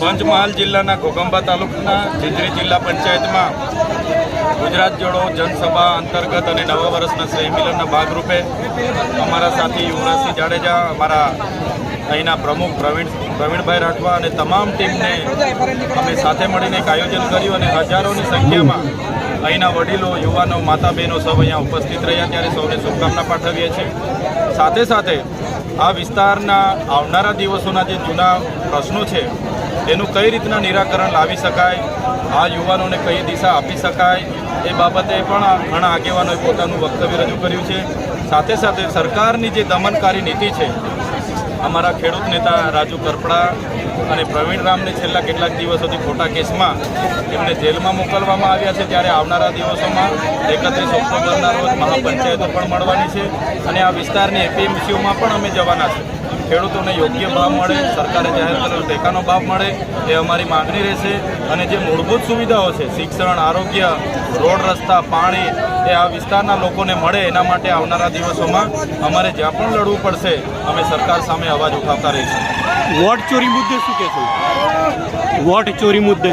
પંચમહાલ જિલ્લાના ઘોગંબા તાલુકાના જીંજરી જિલ્લા પંચાયતમાં ગુજરાત જોડો જનસભા અંતર્ગત અને નવા વર્ષના સંમેલનના ભાગરૂપે અમારા સાથી યુવરાજસિંહ જાડેજા, અમારા અહીંના પ્રમુખ પ્રવીણ, પ્રવીણભાઈ રાઠવા અને તમામ ટીમને અમે સાથે મળીને એક આયોજન કર્યું અને હજારોની સંખ્યામાં અહીંના વડીલો, યુવાનો માતા બહેનો સૌ અહીંયા ઉપસ્થિત રહ્યા. ત્યારે સૌને શુભકામના પાઠવીએ છીએ. સાથે સાથે આ વિસ્તારના આવનારા દિવસોના જે જૂના પ્રશ્નો છે એનું કઈ રીતના નિરાકરણ લાવી શકાય? આ યુવાનોને કઈ દિશા આપી શકાય? એ બાબતે પણ ઘણા આગેવાનોએ પોતાનું વક્તવ્ય રજૂ કર્યું છે. સાથે સાથે સરકારની જે દમનકારી નીતિ છે, અમારા ખેડૂત નેતા રાજુ કરપડા અને પ્રવીણ રામને છેલ્લા કેટલાક દિવસોથી ખોટા કેસમાં એમને જેલમાં મોકલવામાં આવ્યા છે. ત્યારે આવનારા દિવસોમાં એકત્રીસ ઓક્ટોબરના રોજ મહાપંચાયતો પણ મળવાની છે અને આ વિસ્તારની એપીએમસીઓમાં પણ અમે જવાના છે ખેડૂતોને યોગ્ય ભાવ મળે સરકારે જાહેર કરેલો ટેકાનો ભાવ મળે એ અમારી માગણી રહેશે. અને જે મૂળભૂત સુવિધાઓ છે શિક્ષણ આરોગ્ય રોડ રસ્તા પાણી એ આ વિસ્તારના લોકોને મળે એના માટે આવનારા દિવસોમાં અમારે જ્યાં પણ લડવું પડશે અમે સરકાર સામે અવાજ ઉઠાવતા રહીશું. વોટ ચોરી મુદ્દે શું કહેશો? વોટ ચોરી મુદ્દે.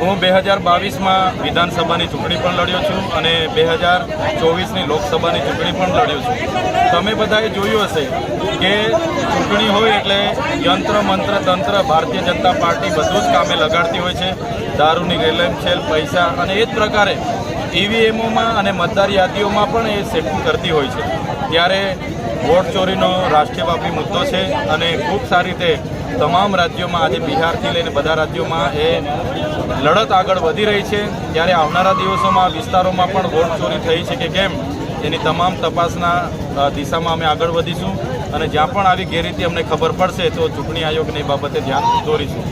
હું બે હજાર બાવીસમાં વિધાનસભાની ચૂંટણી પણ લડ્યો છું અને બે હજાર ચોવીસની લોકસભાની ચૂંટણી પણ લડ્યો છું. તમે બધાએ જોયું હશે કે ચૂંટણી હોય એટલે યંત્ર, મંત્ર, તંત્ર, ભારતીય જનતા પાર્ટી બધું જ કામે લગાડતી હોય છે. દારૂની રેલમછેલ પૈસા અને એ જ પ્રકારે ઈવીએમોમાં અને મતદાર યાદીઓમાં પણ એ સેટિંગ કરતી હોય છે. ત્યારે વોટ ચોરીનો રાષ્ટ્રીયવ્યાપી મુદ્દો છે અને ખૂબ સારી રીતે તમામ રાજ્યોમાં આજે બિહારથી લઈને બધા રાજ્યોમાં એ લડત આગળ વધી રહી છે. ત્યારે આવનારા દિવસોમાં વિસ્તારોમાં પણ વોટ ચોરી થઈ છે કે કેમ? એની તમામ તપાસના દિશામાં અમે આગળ વધીશું અને જ્યાં પણ આવી ગેરરીતિ અમને ખબર પડશે તો ચૂંટણી આયોગને બાબતે ધ્યાન દોરીશું.